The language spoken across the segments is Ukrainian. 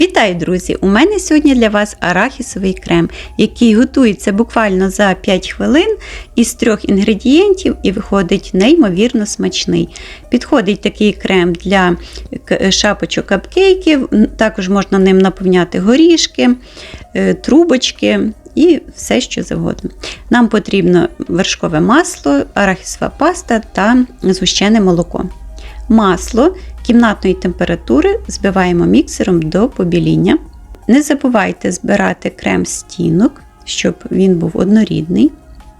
Вітаю, друзі! У мене сьогодні для вас арахісовий крем, який готується буквально за 5 хвилин із трьох інгредієнтів і виходить неймовірно смачний. Підходить такий крем для шапочок капкейків, також можна ним наповняти горішки, е, трубочки і все, що завгодно. Нам потрібно вершкове масло, арахісова паста та згущене молоко. Масло кімнатної температури збиваємо міксером до побіління. Не забувайте збирати крем стінок, щоб він був однорідний.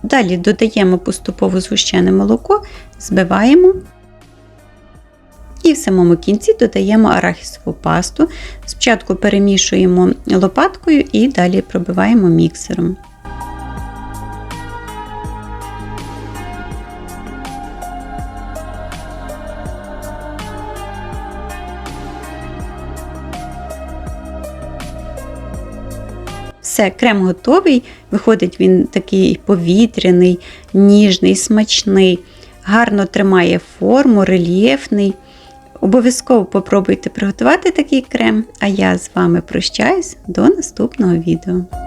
Далі додаємо поступово згущене молоко, збиваємо. І в самому кінці додаємо арахісову пасту. Спочатку перемішуємо лопаткою і далі пробиваємо міксером. Все, крем готовий. Виходить він такий повітряний, ніжний, смачний, гарно тримає форму, рельєфний. Обов'язково попробуйте приготувати такий крем, а я з вами прощаюсь до наступного відео.